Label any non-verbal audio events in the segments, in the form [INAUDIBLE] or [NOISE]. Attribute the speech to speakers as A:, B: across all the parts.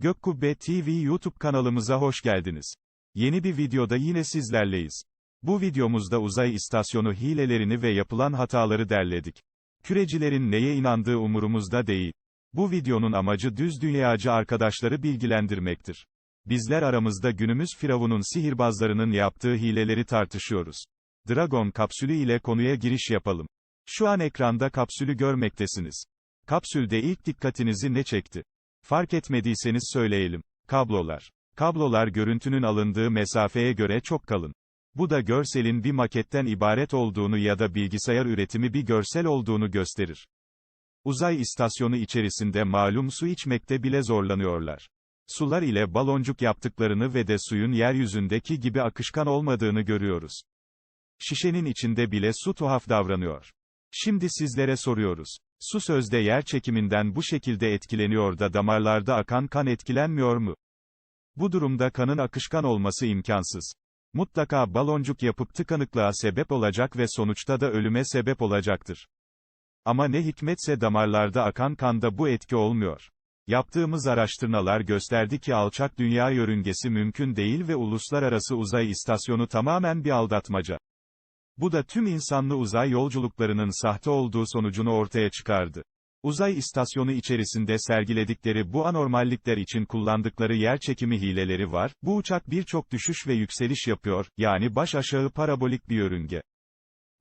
A: Gökkubbe TV YouTube kanalımıza hoş geldiniz. Yeni bir videoda yine sizlerleyiz. Bu videomuzda uzay istasyonu hilelerini ve yapılan hataları derledik. Kürecilerin neye inandığı umurumuzda değil. Bu videonun amacı düz dünyacı arkadaşları bilgilendirmektir. Bizler aramızda günümüz firavunun sihirbazlarının yaptığı hileleri tartışıyoruz. Dragon kapsülü ile konuya giriş yapalım. Şu an ekranda kapsülü görmektesiniz. Kapsülde ilk dikkatinizi ne çekti? Fark etmediyseniz söyleyelim. Kablolar. Kablolar görüntünün alındığı mesafeye göre çok kalın. Bu da görselin bir maketten ibaret olduğunu ya da bilgisayar üretimi bir görsel olduğunu gösterir. Uzay istasyonu içerisinde malum su içmekte bile zorlanıyorlar. Sular ile baloncuk yaptıklarını ve de suyun yeryüzündeki gibi akışkan olmadığını görüyoruz. Şişenin içinde bile su tuhaf davranıyor. Şimdi sizlere soruyoruz. Su sözde yer çekiminden bu şekilde etkileniyor da damarlarda akan kan etkilenmiyor mu? Bu durumda kanın akışkan olması imkansız. Mutlaka baloncuk yapıp tıkanıklığa sebep olacak ve sonuçta da ölüme sebep olacaktır. Ama ne hikmetse damarlarda akan kanda bu etki olmuyor. Yaptığımız araştırmalar gösterdi ki alçak dünya yörüngesi mümkün değil ve uluslararası uzay istasyonu tamamen bir aldatmaca. Bu da tüm insanlı uzay yolculuklarının sahte olduğu sonucunu ortaya çıkardı. Uzay istasyonu içerisinde sergiledikleri bu anormallikler için kullandıkları yer çekimi hileleri var, bu uçak birçok düşüş ve yükseliş yapıyor, yani baş aşağı parabolik bir yörünge.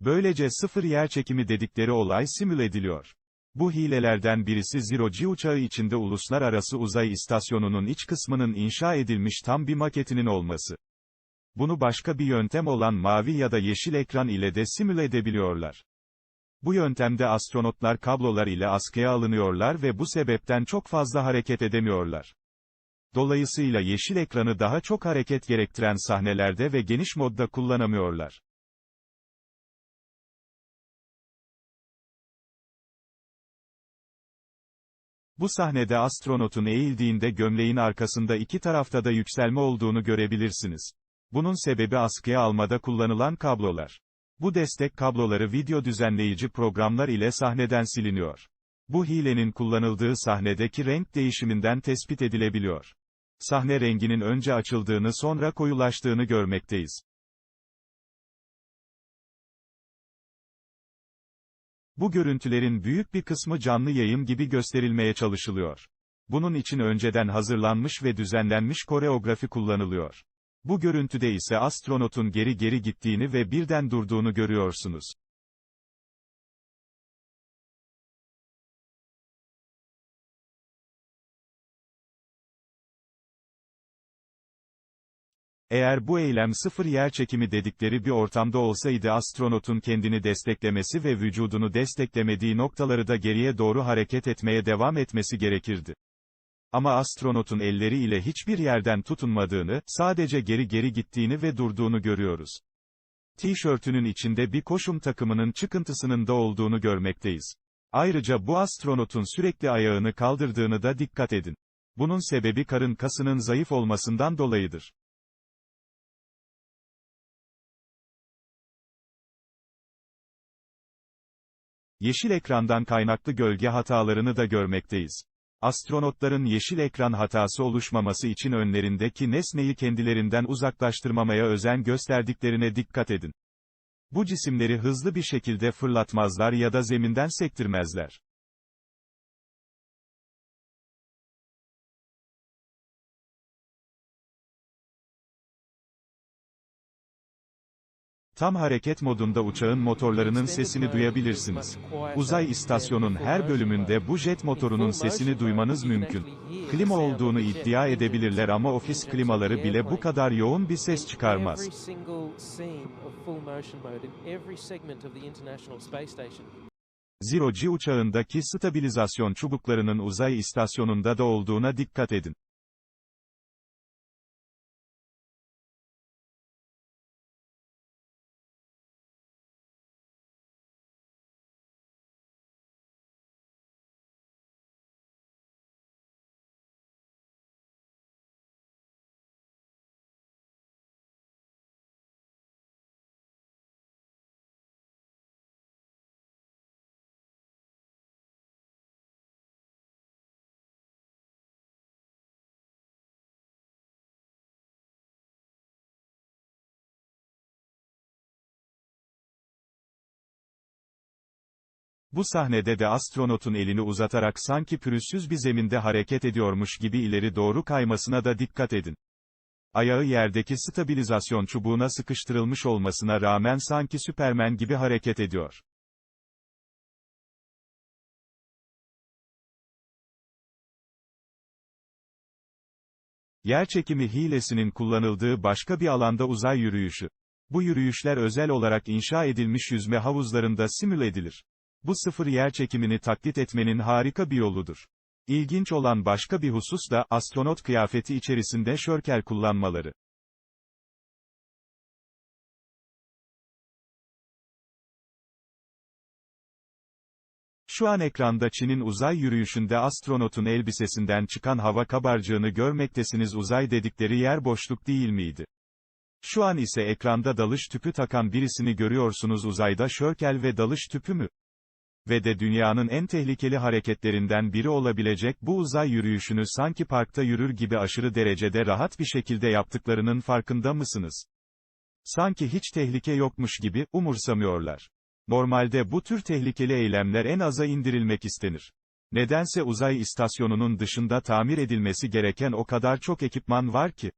A: Böylece sıfır yer çekimi dedikleri olay simüle ediliyor. Bu hilelerden birisi Zero G uçağı içinde uluslararası uzay istasyonunun iç kısmının inşa edilmiş tam bir maketinin olması. Bunu başka bir yöntem olan mavi ya da yeşil ekran ile de simüle edebiliyorlar. Bu yöntemde astronotlar kablolar ile askıya alınıyorlar ve bu sebepten çok fazla hareket edemiyorlar. Dolayısıyla yeşil ekranı daha çok hareket gerektiren sahnelerde ve geniş modda kullanamıyorlar. Bu sahnede astronotun eğildiğinde gömleğin arkasında iki tarafta da yükselme olduğunu görebilirsiniz. Bunun sebebi askıya almada kullanılan kablolar. Bu destek kabloları video düzenleyici programlar ile sahneden siliniyor. Bu hilenin kullanıldığı sahnedeki renk değişiminden tespit edilebiliyor. Sahne renginin önce açıldığını sonra koyulaştığını görmekteyiz. Bu görüntülerin büyük bir kısmı canlı yayın gibi gösterilmeye çalışılıyor. Bunun için önceden hazırlanmış ve düzenlenmiş koreografi kullanılıyor. Bu görüntüde ise astronotun geri geri gittiğini ve birden durduğunu görüyorsunuz. Eğer bu eylem sıfır yer çekimi dedikleri bir ortamda olsaydı astronotun kendini desteklemesi ve vücudunu desteklemediği noktaları da geriye doğru hareket etmeye devam etmesi gerekirdi. Ama astronotun elleri ile hiçbir yerden tutunmadığını, sadece geri geri gittiğini ve durduğunu görüyoruz. Tişörtünün içinde bir koşum takımının çıkıntısının da olduğunu görmekteyiz. Ayrıca bu astronotun sürekli ayağını kaldırdığını da dikkat edin. Bunun sebebi karın kasının zayıf olmasından dolayıdır. Yeşil ekrandan kaynaklı gölge hatalarını da görmekteyiz. Astronotların yeşil ekran hatası oluşmaması için önlerindeki nesneyi kendilerinden uzaklaştırmamaya özen gösterdiklerine dikkat edin. Bu cisimleri hızlı bir şekilde fırlatmazlar ya da zeminden sektirmezler. Tam hareket modunda uçağın motorlarının sesini duyabilirsiniz. Uzay istasyonun her bölümünde bu jet motorunun sesini duymanız mümkün. Klima olduğunu iddia edebilirler ama ofis klimaları bile bu kadar yoğun bir ses çıkarmaz. Zero G uçağındaki stabilizasyon çubuklarının uzay istasyonunda da olduğuna dikkat edin. Bu sahnede de astronotun elini uzatarak sanki pürüzsüz bir zeminde hareket ediyormuş gibi ileri doğru kaymasına da dikkat edin. Ayağı yerdeki stabilizasyon çubuğuna sıkıştırılmış olmasına rağmen sanki Süpermen gibi hareket ediyor. Yerçekimi hilesinin kullanıldığı başka bir alanda uzay yürüyüşü. Bu yürüyüşler özel olarak inşa edilmiş yüzme havuzlarında simüle edilir. Bu sıfır yerçekimini taklit etmenin harika bir yoludur. İlginç olan başka bir husus da, astronot kıyafeti içerisinde şörkel kullanmaları. Şu an ekranda Çin'in uzay yürüyüşünde astronotun elbisesinden çıkan hava kabarcığını görmektesiniz uzay dedikleri yer boşluk değil miydi? Şu an ise ekranda dalış tüpü takan birisini görüyorsunuz uzayda şörkel ve dalış tüpü mü? Ve de dünyanın en tehlikeli hareketlerinden biri olabilecek bu uzay yürüyüşünü sanki parkta yürür gibi aşırı derecede rahat bir şekilde yaptıklarının farkında mısınız? Sanki hiç tehlike yokmuş gibi, umursamıyorlar. Normalde bu tür tehlikeli eylemler en aza indirilmek istenir. Nedense uzay istasyonunun dışında tamir edilmesi gereken o kadar çok ekipman var ki.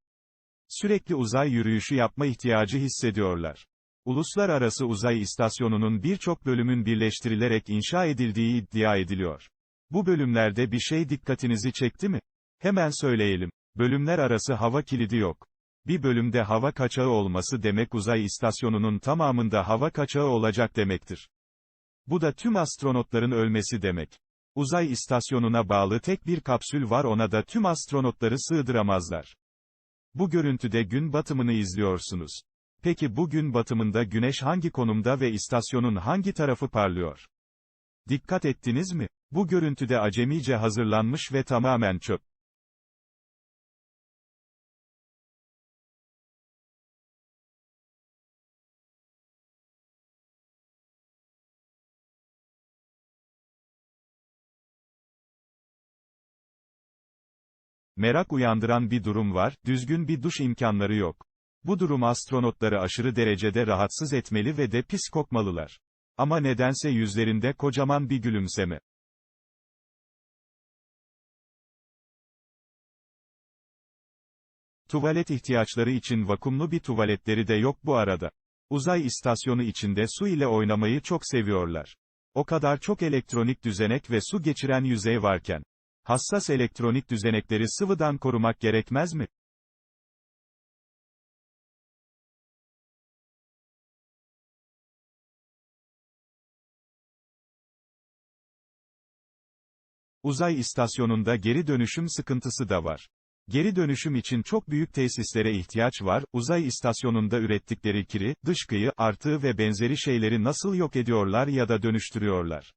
A: Sürekli uzay yürüyüşü yapma ihtiyacı hissediyorlar. Uluslararası Uzay İstasyonu'nun birçok bölümün birleştirilerek inşa edildiği iddia ediliyor. Bu bölümlerde bir şey dikkatinizi çekti mi? Hemen söyleyelim. Bölümler arası hava kilidi yok. Bir bölümde hava kaçağı olması demek uzay istasyonunun tamamında hava kaçağı olacak demektir. Bu da tüm astronotların ölmesi demek. Uzay istasyonuna bağlı tek bir kapsül var ona da tüm astronotları sığdıramazlar. Bu görüntüde gün batımını izliyorsunuz. Peki bu gün batımında güneş hangi konumda ve istasyonun hangi tarafı parlıyor? Dikkat ettiniz mi? Bu görüntüde acemice hazırlanmış ve tamamen çöp. Merak uyandıran bir durum var, düzgün bir duş imkanları yok. Bu durum astronotları aşırı derecede rahatsız etmeli ve de pis kokmalılar. Ama nedense yüzlerinde kocaman bir gülümseme. Tuvalet ihtiyaçları için vakumlu bir tuvaletleri de yok bu arada. Uzay istasyonu içinde su ile oynamayı çok seviyorlar. O kadar çok elektronik düzenek ve su geçiren yüzey varken. Hassas elektronik düzenekleri sıvıdan korumak gerekmez mi? Uzay istasyonunda geri dönüşüm sıkıntısı da var. Geri dönüşüm için çok büyük tesislere ihtiyaç var, uzay istasyonunda ürettikleri kiri, dışkıyı, artığı ve benzeri şeyleri nasıl yok ediyorlar ya da dönüştürüyorlar.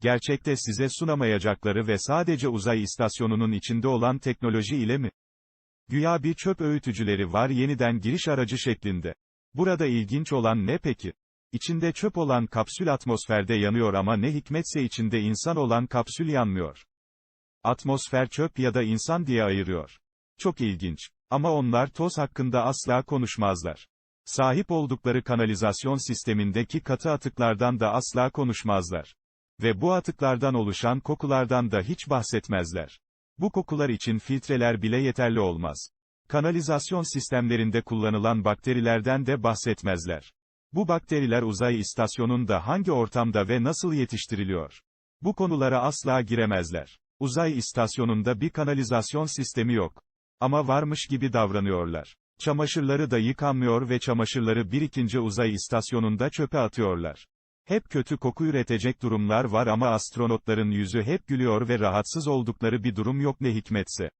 A: Gerçekte size sunamayacakları ve sadece uzay istasyonunun içinde olan teknoloji ile mi? Güya bir çöp öğütücüleri var yeniden giriş aracı şeklinde. Burada ilginç olan ne peki? İçinde çöp olan kapsül atmosferde yanıyor ama ne hikmetse içinde insan olan kapsül yanmıyor. Atmosfer çöp ya da insan diye ayırıyor. Çok ilginç. Ama onlar toz hakkında asla konuşmazlar. Sahip oldukları kanalizasyon sistemindeki katı atıklardan da asla konuşmazlar. Ve bu atıklardan oluşan kokulardan da hiç bahsetmezler. Bu kokular için filtreler bile yeterli olmaz. Kanalizasyon sistemlerinde kullanılan bakterilerden de bahsetmezler. Bu bakteriler uzay istasyonunda hangi ortamda ve nasıl yetiştiriliyor? Bu konulara asla giremezler. Uzay istasyonunda bir kanalizasyon sistemi yok. Ama varmış gibi davranıyorlar. Çamaşırları da yıkanmıyor ve çamaşırları birikince uzay istasyonunda çöpe atıyorlar. Hep kötü koku üretecek durumlar var ama astronotların yüzü hep gülüyor ve rahatsız oldukları bir durum yok ne hikmetse.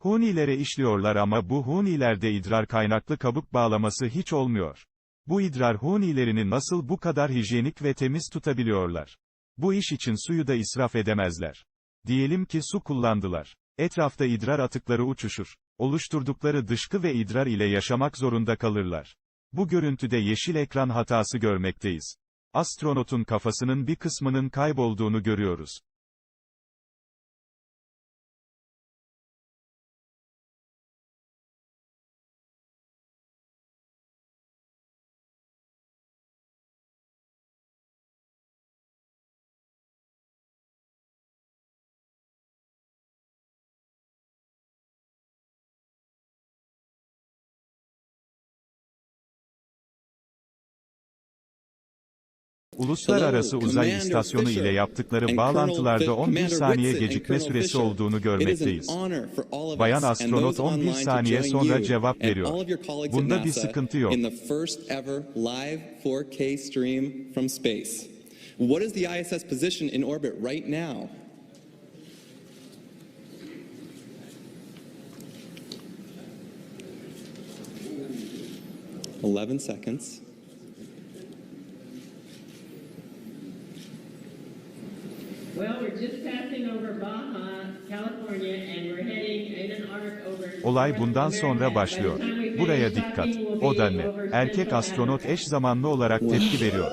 A: Hunilere işliyorlar ama bu hunilerde idrar kaynaklı kabuk bağlaması hiç olmuyor. Bu idrar hunilerini nasıl bu kadar hijyenik ve temiz tutabiliyorlar? Bu iş için suyu da israf edemezler. Diyelim ki su kullandılar. Etrafta idrar atıkları uçuşur. Oluşturdukları dışkı ve idrar ile yaşamak zorunda kalırlar. Bu görüntüde yeşil ekran hatası görmekteyiz. Astronotun kafasının bir kısmının kaybolduğunu görüyoruz. Uluslararası Uzay İstasyonu ile yaptıkları bağlantılarda
B: Colonel
A: 11
B: Commander
A: saniye gecikme süresi olduğunu görmekteyiz. Bayan astronot
B: those
A: 11
B: online to
A: saniye sonra cevap veriyor. Bunda bir sıkıntı yok.
B: In the first ever live 4K stream from space. What is the ISS position in orbit right now? Eleven seconds.
A: Olay
C: North
A: bundan sonra başlıyor. Buraya dikkat. O da ne? Erkek astronot eş zamanlı olarak tepki veriyor.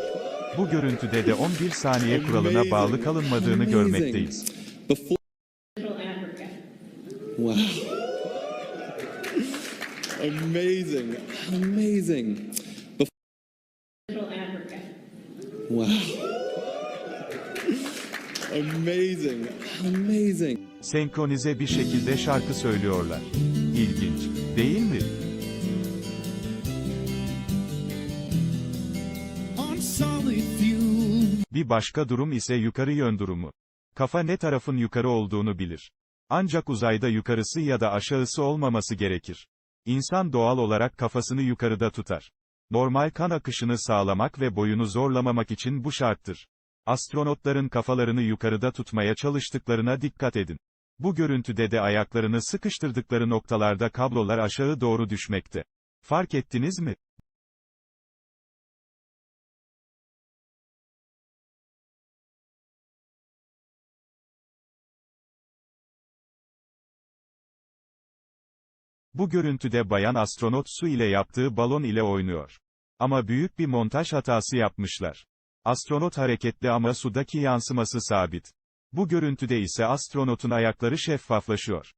A: Bu görüntüde de 11 saniye kuralına bağlı kalınmadığını görmekteyiz.
B: Wow. Amazing. Amazing. Wow. Amazing. Amazing.
A: Senkronize bir şekilde şarkı söylüyorlar. İlginç, değil mi? Bir başka durum ise yukarı yön durumu. Kafa ne tarafın yukarı olduğunu bilir. Ancak uzayda yukarısı ya da aşağısı olmaması gerekir. İnsan doğal olarak kafasını yukarıda tutar. Normal kan akışını sağlamak ve boyunu zorlamamak için bu şarttır. Astronotların kafalarını yukarıda tutmaya çalıştıklarına dikkat edin. Bu görüntüde de ayaklarını sıkıştırdıkları noktalarda kablolar aşağı doğru düşmekte. Fark ettiniz mi? Bu görüntüde bayan astronot su ile yaptığı balon ile oynuyor. Ama büyük bir montaj hatası yapmışlar. Astronot hareketli ama sudaki yansıması sabit. Bu görüntüde ise astronotun ayakları şeffaflaşıyor.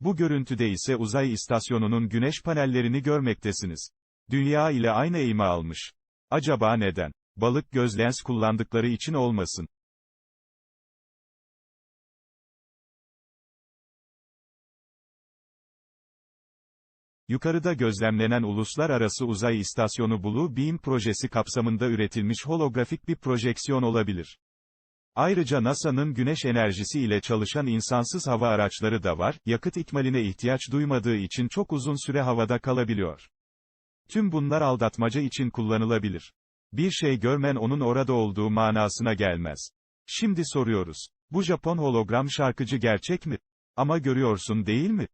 A: Bu görüntüde ise uzay istasyonunun güneş panellerini görmektesiniz. Dünya ile aynı eğimi almış. Acaba neden? Balık göz lens kullandıkları için olmasın. Yukarıda gözlemlenen Uluslararası Uzay İstasyonu Blue Beam projesi kapsamında üretilmiş holografik bir projeksiyon olabilir. Ayrıca NASA'nın güneş enerjisi ile çalışan insansız hava araçları da var, yakıt ikmaline ihtiyaç duymadığı için çok uzun süre havada kalabiliyor. Tüm bunlar aldatmaca için kullanılabilir. Bir şey görmen onun orada olduğu manasına gelmez. Şimdi soruyoruz. Bu Japon hologram şarkıcı gerçek mi? Ama görüyorsun değil mi?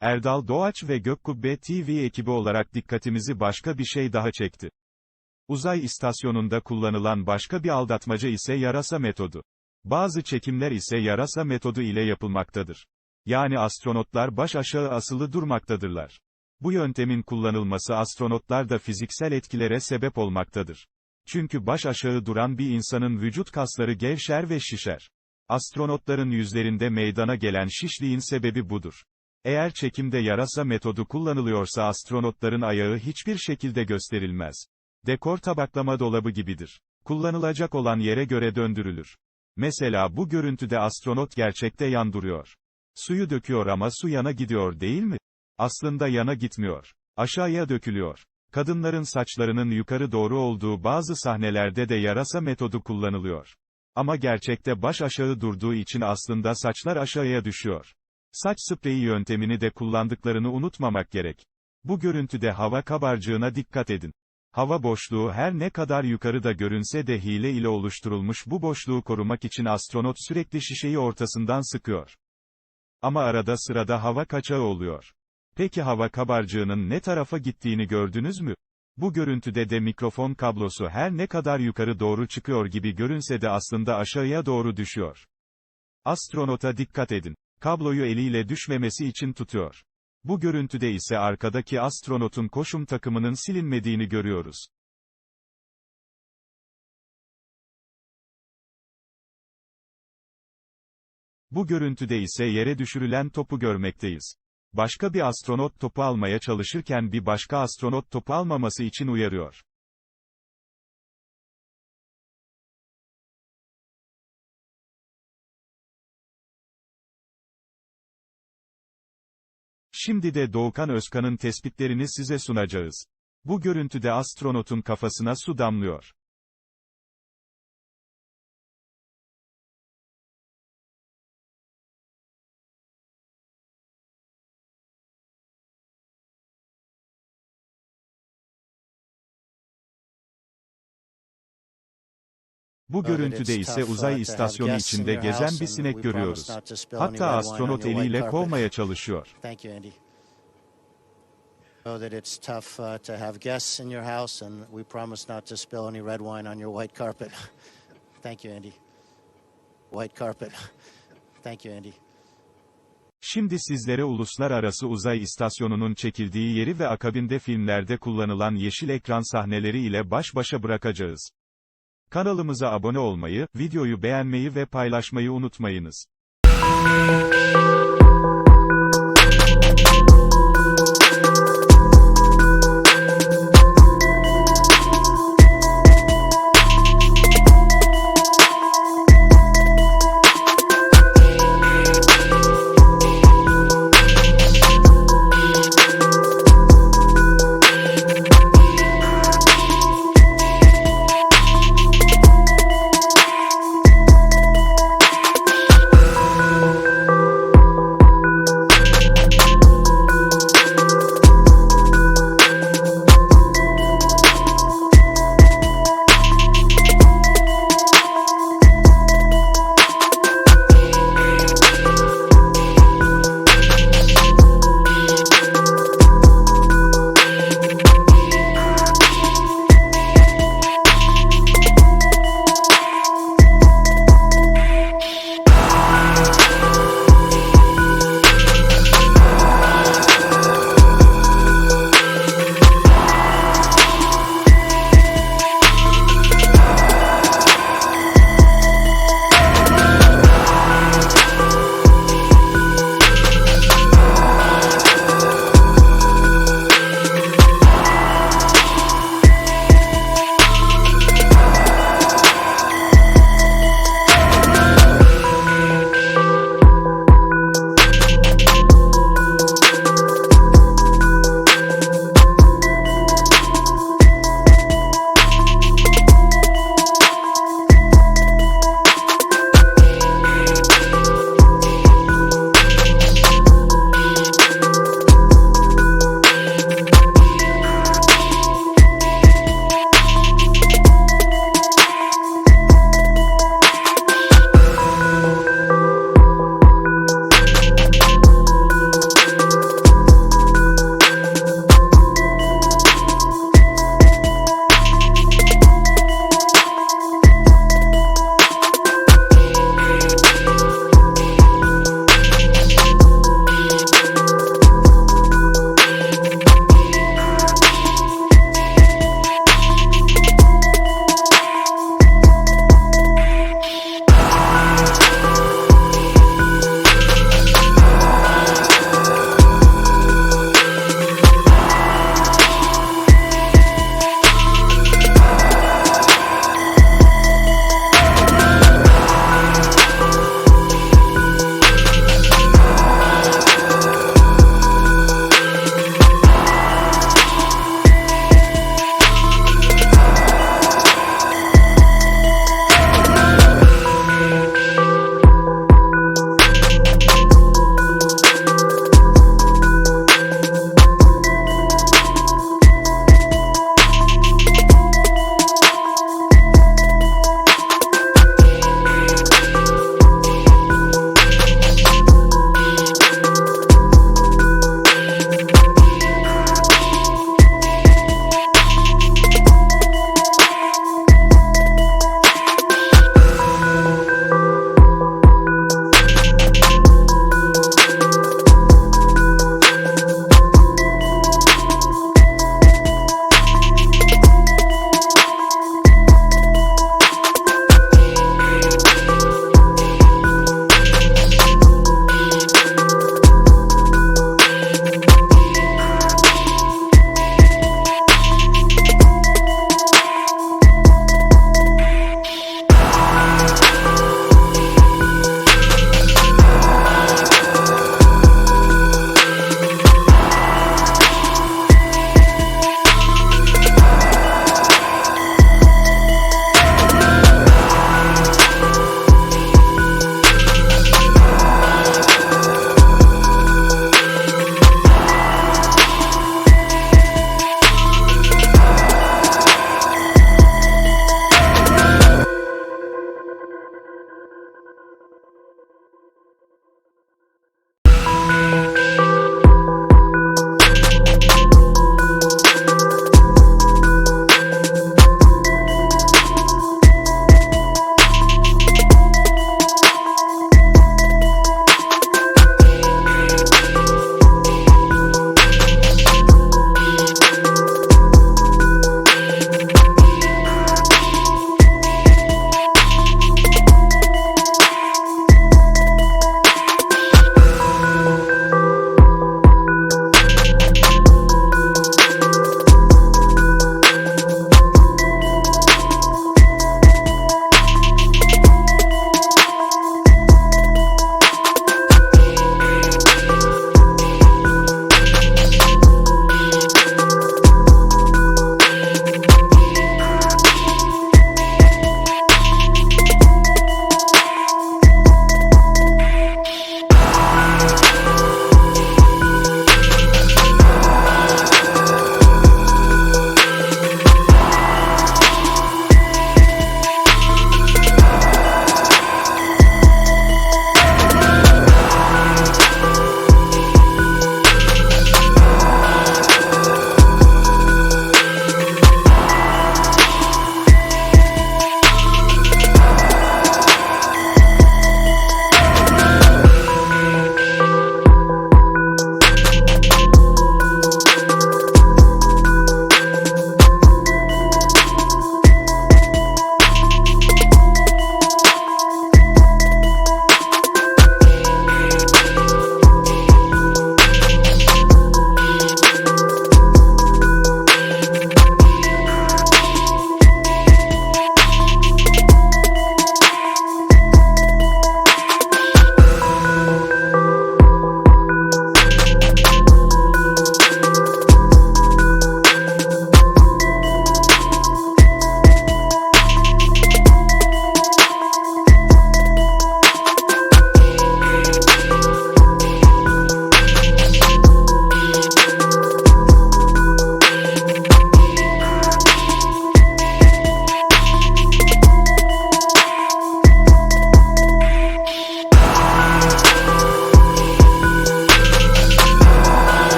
A: Erdal Doğaç ve Gökkubbe TV ekibi olarak dikkatimizi başka bir şey daha çekti. Uzay istasyonunda kullanılan başka bir aldatmaca ise yarasa metodu. Bazı çekimler ise yarasa metodu ile yapılmaktadır. Yani astronotlar baş aşağı asılı durmaktadırlar. Bu yöntemin kullanılması astronotlarda fiziksel etkilere sebep olmaktadır. Çünkü baş aşağı duran bir insanın vücut kasları gevşer ve şişer. Astronotların yüzlerinde meydana gelen şişliğin sebebi budur. Eğer çekimde yarasa metodu kullanılıyorsa astronotların ayağı hiçbir şekilde gösterilmez. Dekor tabaklama dolabı gibidir. Kullanılacak olan yere göre döndürülür. Mesela bu görüntüde astronot gerçekte yan duruyor. Suyu döküyor ama su yana gidiyor değil mi? Aslında yana gitmiyor. Aşağıya dökülüyor. Kadınların saçlarının yukarı doğru olduğu bazı sahnelerde de yarasa metodu kullanılıyor. Ama gerçekte baş aşağı durduğu için aslında saçlar aşağıya düşüyor. Saç spreyi yöntemini de kullandıklarını unutmamak gerek. Bu görüntüde hava kabarcığına dikkat edin. Hava boşluğu her ne kadar yukarıda görünse de hile ile oluşturulmuş bu boşluğu korumak için astronot sürekli şişeyi ortasından sıkıyor. Ama arada sırada hava kaçağı oluyor. Peki hava kabarcığının ne tarafa gittiğini gördünüz mü? Bu görüntüde de mikrofon kablosu her ne kadar yukarı doğru çıkıyor gibi görünse de aslında aşağıya doğru düşüyor. Astronota dikkat edin. Kabloyu eliyle düşmemesi için tutuyor. Bu görüntüde ise arkadaki astronotun koşum takımının silinmediğini görüyoruz. Bu görüntüde ise yere düşürülen topu görmekteyiz. Başka bir astronot topu almaya çalışırken bir başka astronot topu almaması için uyarıyor. Şimdi de Doğukan Özkan'ın tespitlerini size sunacağız. Bu görüntüde astronotun kafasına su damlıyor. Bu görüntüde ise uzay istasyonu içinde gezen bir sinek görüyoruz. Hatta astronot eliyle kovmaya çalışıyor.
D: Thank you, Andy. Know that it's tough uh, to have guests in your house, and we promise not to spill any red wine on your white carpet. [LAUGHS] Thank you, Andy. White carpet. [LAUGHS] Thank you, Andy.
A: Şimdi sizlere uluslararası uzay istasyonunun çekildiği yeri ve akabinde filmlerde kullanılan yeşil ekran sahneleri ile baş başa bırakacağız. Kanalımıza abone olmayı, videoyu beğenmeyi ve paylaşmayı unutmayınız.